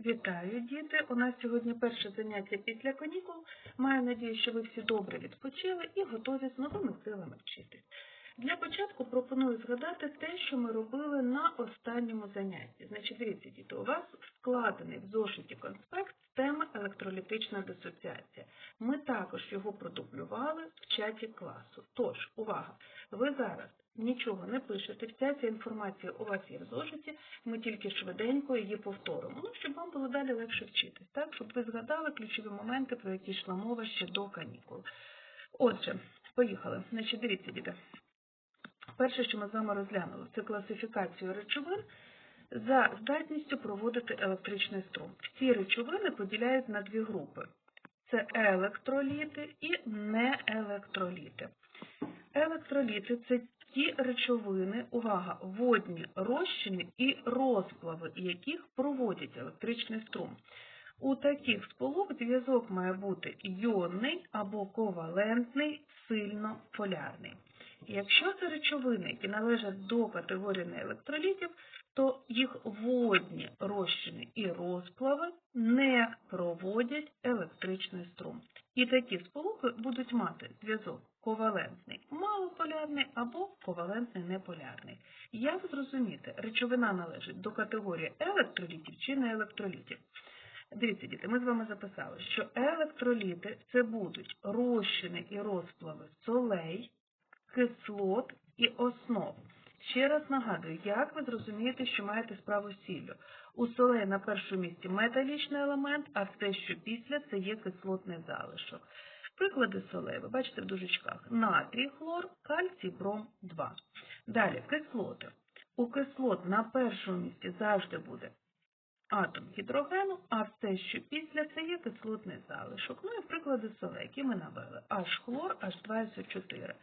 Вітаю, діти! У нас сьогодні перше заняття після канікул. Маю надію, що ви всі добре відпочили і готові з новими силами вчитись. Для початку пропоную згадати те, що ми робили на останньому занятті. Значить, дивіться, діти, у вас складений в зошиті конспект з теми електролітична дисоціація. Ми також його продублювали в чаті класу. Тож, увага! Ви зараз нічого не пишете, вся ця інформація у вас є в зошиті, ми тільки швиденько її повторимо, ну, щоб вам було далі легше вчитись, так? щоб ви згадали ключові моменти, про які йшла мова ще до канікул. Отже, поїхали. Значить, дивіться, діти. Перше, що ми з вами розглянули, це класифікацію речовин за здатністю проводити електричний струм. Всі речовини поділяють на дві групи. Це електроліти і неелектроліти. Електроліти це ті речовини, увага, водні розчини і розплави, яких проводять електричний струм. У таких сполук зв'язок має бути йонний або ковалентний, сильно полярний. Якщо це речовини, які належать до категорії неелектролітів, то їх водні розчини і розплави не проводять електричний струм. І такі сполуки будуть мати зв'язок ковалентний малополярний або ковалентний неполярний. Як зрозуміти, речовина належить до категорії електролітів чи неелектролітів? Дивіться, діти, ми з вами записали, що електроліти це будуть розчини і розплави солей, кислот і основ. Ще раз нагадую, як ви зрозумієте, що маєте справу з сіллю. У солей на першому місці металічний елемент, а все, що після, це є кислотний залишок. Приклади солей, ви бачите в дужечках. Натрій, хлор, кальцій, бром 2. Далі, кислоти. У кислот на першому місці завжди буде атом гідрогену, а все, що після, це є кислотний залишок. Ну і приклади солей, які ми навели. H-хлор, H2SO4.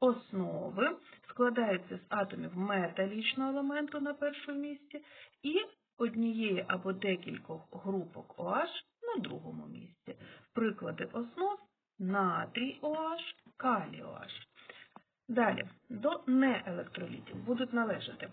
Основи складаються з атомів металічного елементу на першому місці і однієї або декількох групок OH на другому місці. Приклади основ натрій OH, калій OH. Далі, до неелектролітів будуть належати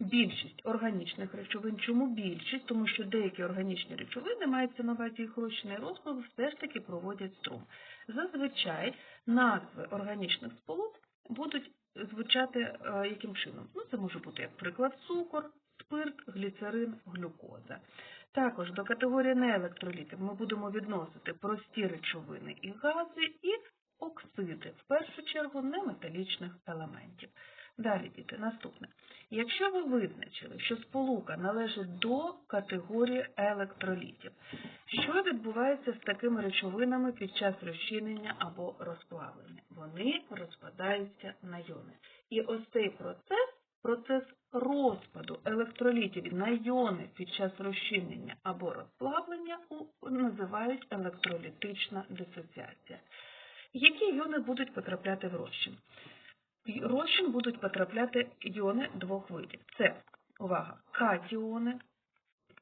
більшість органічних речовин. Чому більшість? Тому що деякі органічні речовини, мається на увазі їх розчини розплави, все ж таки проводять струм. Зазвичай назви органічних сполук будуть звучати е, яким чином? Ну, це може бути, як приклад, цукор, спирт, гліцерин, глюкоза. Також до категорії неелектролітів ми будемо відносити прості речовини і гази, і оксиди, в першу чергу неметалічних елементів. Далі, діти, наступне. Якщо ви визначили, що сполука належить до категорії електролітів, що відбувається з такими речовинами під час розчинення або розплавлення? Вони розпадаються на йони. І ось цей процес, процес розпаду електролітів на йони під час розчинення або розплавлення називають електролітична дисоціація. Які йони будуть потрапляти в розчин? В розчин будуть потрапляти йони двох видів. Це, увага, катіони.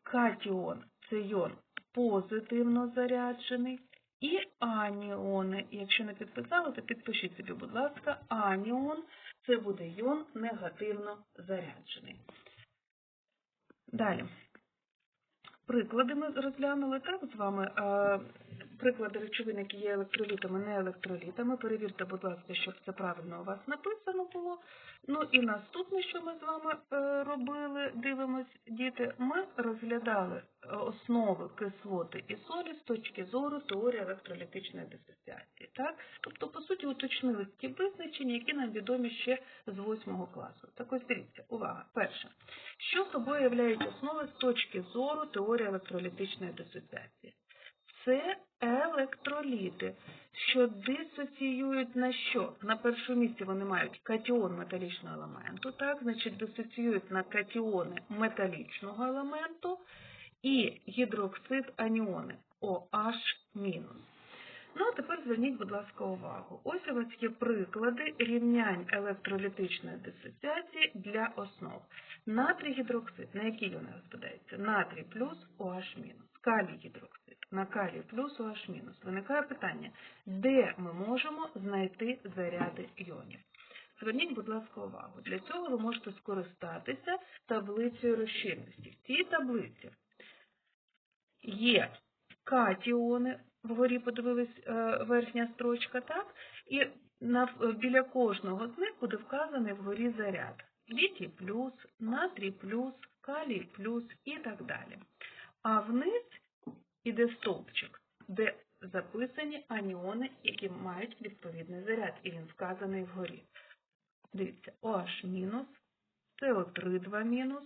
Катіон це йон позитивно заряджений. І аніони. Якщо не підписали, то підпишіть собі, будь ласка, аніон це буде йон негативно заряджений. Далі. Приклади ми розглянули так з вами. Приклади речовин, які є електролітами, не електролітами. Перевірте, будь ласка, щоб це правильно у вас написано було. Ну і наступне, що ми з вами е, робили, дивимось, діти, ми розглядали основи кислоти і солі з точки зору теорії електролітичної дисоціації. Так? Тобто, по суті, уточнили ті визначення, які нам відомі ще з 8 класу. Так ось дивіться, увага. Перше, що собою являють основи з точки зору теорії електролітичної дисоціації? Це електроліти, що дисоціюють на що? На першому місці вони мають катіон металічного елементу, так, значить дисоціюють на катіони металічного елементу і гідроксид аніони OH-. Ну, а тепер зверніть, будь ласка, увагу. Ось у вас є приклади рівнянь електролітичної дисоціації для основ. Натрій гідроксид, на які вони розпадаються? Натрій плюс OH-. Калій гідроксид на калій плюс OH-. Виникає питання, де ми можемо знайти заряди іонів? Зверніть, будь ласка, увагу. Для цього ви можете скористатися таблицею розчинності. В цій таблиці є катіони, вгорі подивились е, верхня строчка, так? І біля кожного з них буде вказаний вгорі заряд. Літій плюс, натрій плюс, калій плюс і так далі. А вниз іде стовпчик, де записані аніони, які мають відповідний заряд, і він вказаний вгорі. Дивіться, OH мінус, СО3 2 мінус,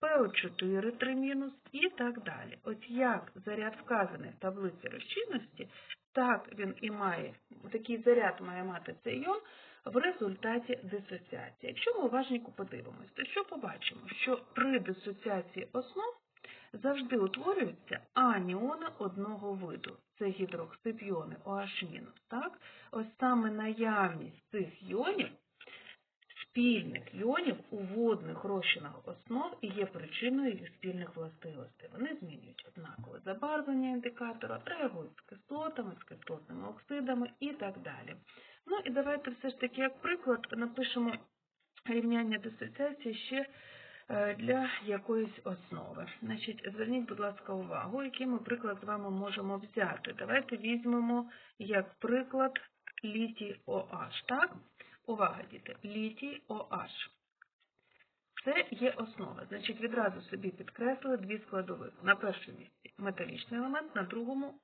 ПО4 3 мінус і так далі. От як заряд вказаний в таблиці розчинності, так він і має, такий заряд має мати цей іон в результаті дисоціації. Якщо ми уважненько подивимось, то що побачимо? Що при дисоціації основ завжди утворюються аніони одного виду. Це гідроксид іони OH-. Так? Ось саме наявність цих іонів спільних іонів у водних розчинах основ і є причиною їх спільних властивостей. Вони змінюють однакове забарвлення індикатора, реагують з кислотами, з кислотними оксидами і так далі. Ну і давайте все ж таки, як приклад, напишемо рівняння дисоціації ще для якоїсь основи. Значить, зверніть, будь ласка, увагу, який ми приклад з вами можемо взяти. Давайте візьмемо як приклад літій OH, так? Увага, діти, літій OH. Це є основа. Значить, відразу собі підкреслили дві складових. На першому місці металічний елемент, на другому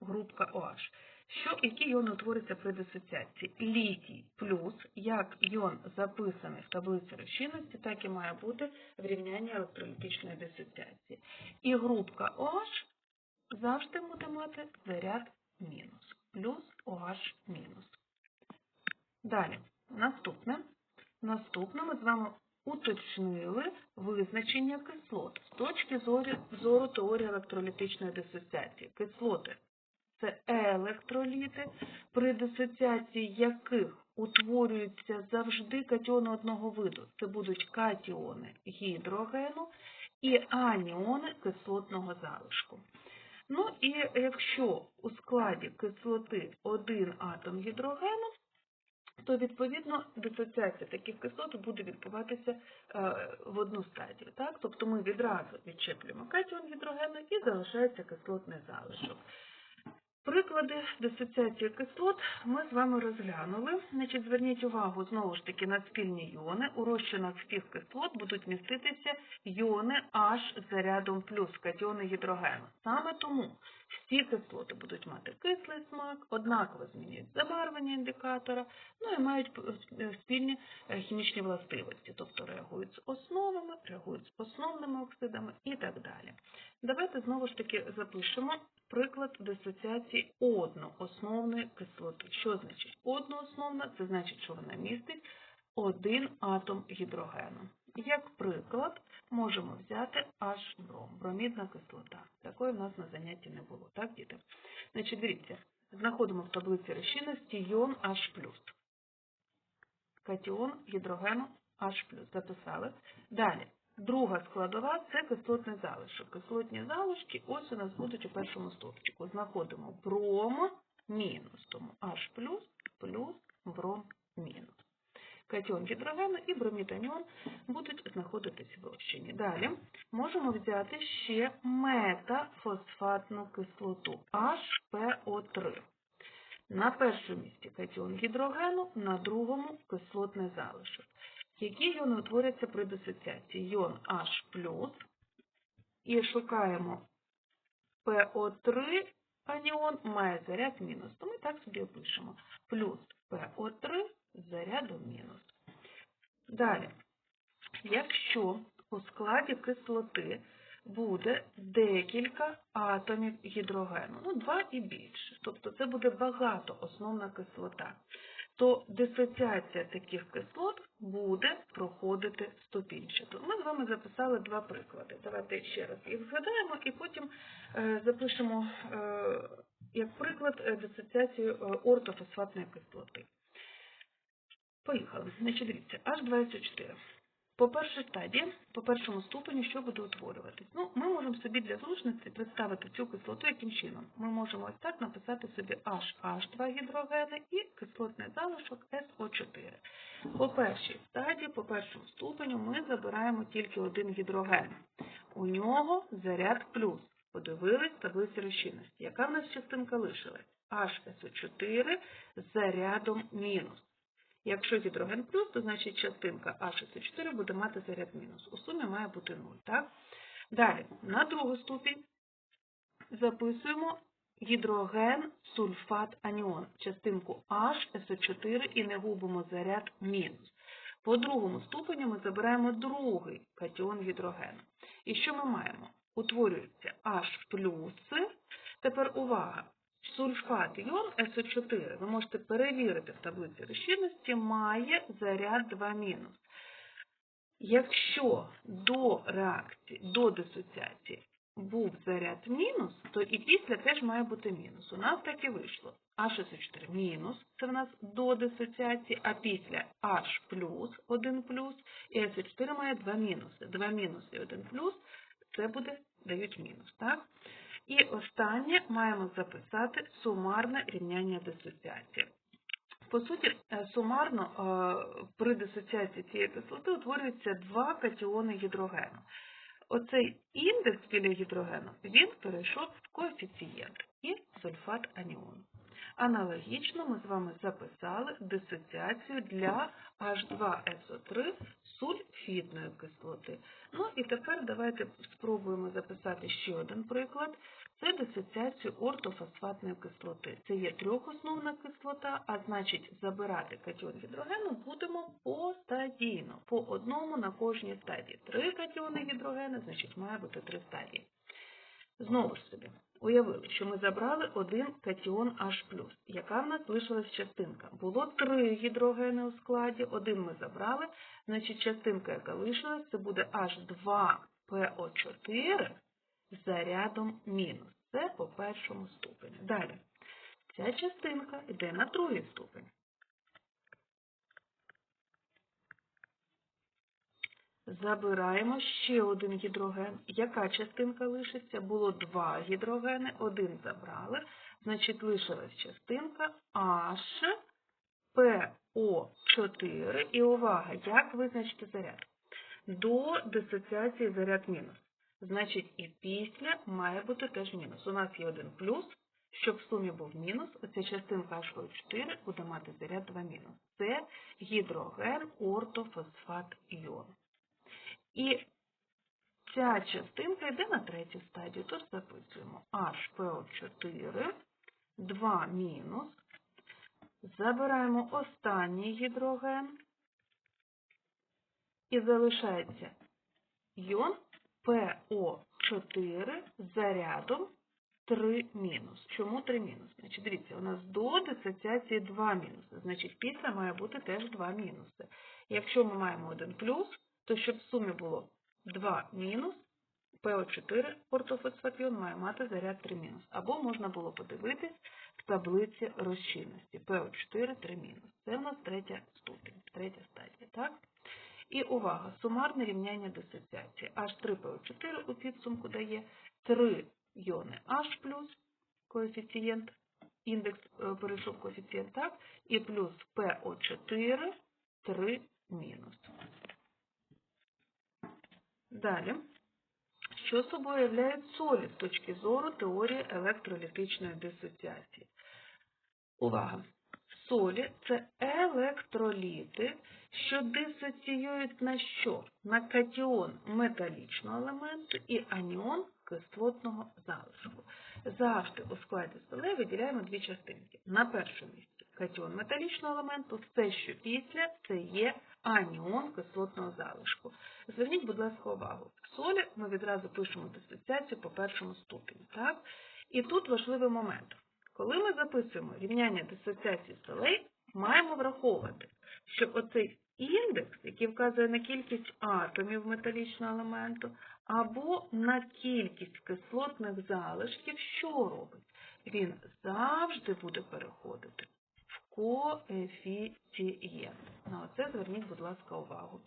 групка OH. Що, які іони утворюються при дисоціації? Літій плюс, як іон записаний в таблиці розчинності, так і має бути в рівнянні електролітичної дисоціації. І групка OH завжди буде мати заряд мінус, плюс OH мінус. Далі, наступне. Наступне ми з вами уточнили визначення кислот з точки зору теорії електролітичної дисоціації. Кислоти це електроліти, при дисоціації яких утворюються завжди катіони одного виду. Це будуть катіони гідрогену і аніони кислотного залишку. Ну і якщо у складі кислоти один атом гідрогену, то відповідно дисоціація таких кислот буде відбуватися е, в одну стадію. Так? Тобто ми відразу відчеплюємо катіон гідрогену і залишається кислотний залишок. Приклади дисоціації кислот ми з вами розглянули. Значить, Зверніть увагу знову ж таки на спільні іони. У розчинах всіх кислот будуть міститися іони H з зарядом плюс, катіони гідрогену. Саме тому всі кислоти будуть мати кислий смак, однаково змінюють забарвлення індикатора, ну і мають спільні е, хімічні властивості, тобто реагують з основами, реагують з основними оксидами і так далі. Давайте знову ж таки запишемо приклад дисоціації одноосновної кислоти. Що значить одноосновна? Це значить, що вона містить один атом гідрогену. Як приклад, можемо взяти H-бром, бромідна кислота. Такої в нас на занятті не було, так, діти? Значить, дивіться, знаходимо в таблиці розчинності йон H+. Катіон гідрогену H+. Записали. Далі. Друга складова це кислотний залишок. Кислотні залишки ось у нас будуть у першому стовпчику. Знаходимо бром мінус, тому H плюс плюс бром мінус. Катіон гідрогену і бромітаніон будуть знаходитись в розчині. Далі можемо взяти ще метафосфатну кислоту HPO3. На першому місці катіон гідрогену, на другому кислотний залишок. Які іони утворяться при дисоціації? Йон H+, і шукаємо PO3 аніон має заряд мінус. То ми так собі опишемо. Плюс PO3 з зарядом мінус. Далі, якщо у складі кислоти буде декілька атомів гідрогену, ну, два і більше, тобто це буде багатоосновна кислота, то дисоціація таких кислот буде проходити ступінчато. Ми з вами записали два приклади. Давайте ще раз їх згадаємо і потім е, запишемо е, як приклад е, дисоціацію ортофосфатної кислоти. Поїхали. Значить, дивіться, H24. По першій стадії, по першому ступеню, що буде утворюватись? Ну, ми можемо собі для зручності представити цю кислоту яким чином. Ми можемо ось так написати собі HH2 гідрогени і кислотний залишок SO4. По першій стадії, по першому ступеню, ми забираємо тільки один гідроген. У нього заряд плюс. Подивились таблиці розчинності. Яка в нас частинка лишилась? HSO4 з зарядом мінус. Якщо гідроген плюс, то значить частинка HSO4 буде мати заряд мінус. У сумі має бути 0, так? Далі, на другу ступінь записуємо гідроген, сульфат, аніон, частинку HSO4 і не губимо заряд мінус. По другому ступеню ми забираємо другий катіон гідрогену. І що ми маємо? Утворюється H. Тепер увага! Сульфат іон СО4, ви можете перевірити в таблиці розчинності, має заряд 2 мінус. Якщо до реакції, до дисоціації був заряд мінус, то і після теж має бути мінус. У нас так і вийшло. H4 мінус, це в нас до дисоціації, а після H плюс 1 плюс, і SO4 має 2 мінуси. 2 мінуси і 1 плюс, це буде, дають мінус, так? І останнє маємо записати сумарне рівняння дисоціації. По суті, е, сумарно е, при дисоціації цієї кислоти утворюються два катіони гідрогену. Оцей індекс біля гідрогену, він перейшов в коефіцієнт і сульфат аніону. Аналогічно ми з вами записали дисоціацію для H2SO3 сульфідної кислоти. Ну і тепер давайте спробуємо записати ще один приклад. Це дисоціацію ортофосфатної кислоти. Це є трьохосновна кислота, а значить забирати катіон гідрогену будемо постадійно, по одному на кожній стадії. Три катіони гідрогену, значить має бути три стадії. Знову ж собі, уявили, що ми забрали один катіон H+. Яка в нас лишилась частинка? Було три гідрогени у складі, один ми забрали, значить частинка, яка лишилась, це буде H2PO4 з зарядом мінус. Це по першому ступені. Далі. Ця частинка йде на другий ступень. Забираємо ще один гідроген. Яка частинка лишиться? Було два гідрогени, один забрали. Значить, лишилась частинка H, PO4. І увага, як визначити заряд? До дисоціації заряд мінус. Значить, і після має бути теж мінус. У нас є один плюс, щоб в сумі був мінус, оця частинка H4 буде мати заряд 2 мінус. Це гідроген ортофосфат іон. І ця частинка йде на третю стадію. Тож записуємо HPO4, 2 мінус. Забираємо останній гідроген. І залишається іон ПО4 з зарядом 3 мінус. Чому 3 мінус? Значить, дивіться, у нас до дисоціації 2 мінуси. Значить, після має бути теж 2 мінуси. Якщо ми маємо 1 плюс, то щоб в сумі було 2 мінус, ПО4 ортофосфатіон має мати заряд 3 мінус. Або можна було подивитись в таблиці розчинності. ПО4 3 мінус. Це у нас третя ступінь, третя стадія. так? І увага, сумарне рівняння дисоціації. H3PO4 у підсумку дає 3 йони H+, коефіцієнт, індекс е, перейшов коефіцієнт, так, і плюс PO4 3 мінус. Далі, що собою являють солі з точки зору теорії електролітичної дисоціації? Увага! Солі це електроліти, що дисоціюють на що? На катіон металічного елементу і аніон кислотного залишку. Завжди у складі солей виділяємо дві частинки. На першому місці катіон металічного елементу, все, що після, це є аніон кислотного залишку. Зверніть, будь ласка, увагу. Солі ми відразу пишемо дисоціацію по першому ступені. Так? І тут важливий момент. Коли ми записуємо рівняння дисоціації солей, маємо враховувати, що оцей індекс, який вказує на кількість атомів металічного елементу, або на кількість кислотних залишків, що робить? Він завжди буде переходити коефіцієнт. На оце зверніть, будь ласка, увагу.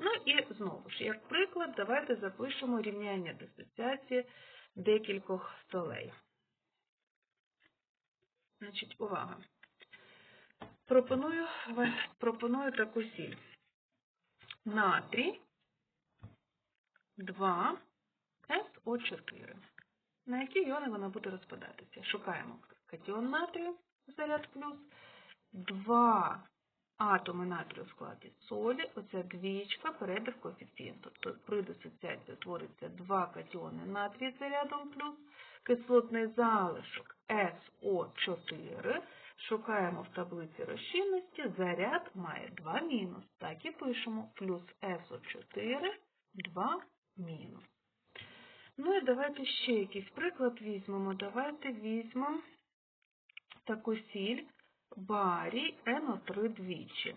Ну і знову ж, як приклад, давайте запишемо рівняння дисоціації декількох столей. Значить, увага. Пропоную, пропоную таку сіль. Натрій 2 СО4. На які іони вона буде розпадатися? Шукаємо катіон натрію, заряд плюс, два атоми натрію в складі солі, оця двічка перейде в коефіцієнт. Тобто при дисоціації утвориться два катіони натрію з зарядом плюс, кислотний залишок СО4. Шукаємо в таблиці розчинності, заряд має 2 мінус. Так і пишемо, плюс СО4, 2 мінус. Ну і давайте ще якийсь приклад візьмемо. Давайте візьмемо таку сіль барій НО3 двічі.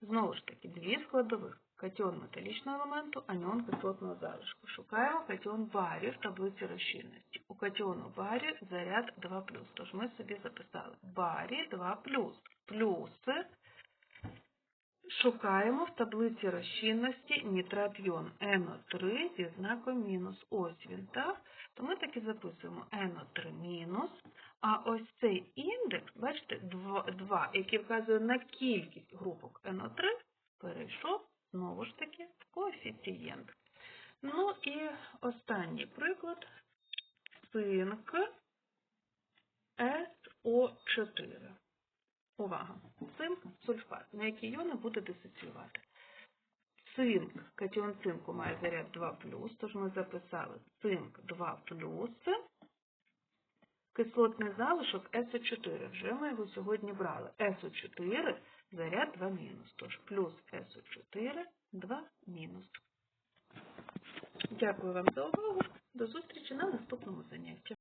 Знову ж таки, дві складових. Катіон металічного елементу, аніон кислотного залишку. Шукаємо катіон барію в таблиці розчинності. У катіону барію заряд 2+. Тож ми собі записали барій 2+. Плюси шукаємо в таблиці розчинності нітрат йон НО3 зі знаком мінус. Ось він, так? То ми так і записуємо НО3 мінус. А ось цей індекс, бачите, 2, який вказує на кількість групок НО3, перейшов знову ж таки в коефіцієнт. Ну і останній приклад цинк СО4. Увага! Цинк сульфат, на які іони буде дисоціювати. Цинк, катіон цинку має заряд 2 тож ми записали цинк 2 Кислотний залишок СО4. Вже ми його сьогодні брали. СО4 заряд 2 мінус. Тож плюс СО4 2 мінус. Дякую вам за увагу. До зустрічі на наступному занятті.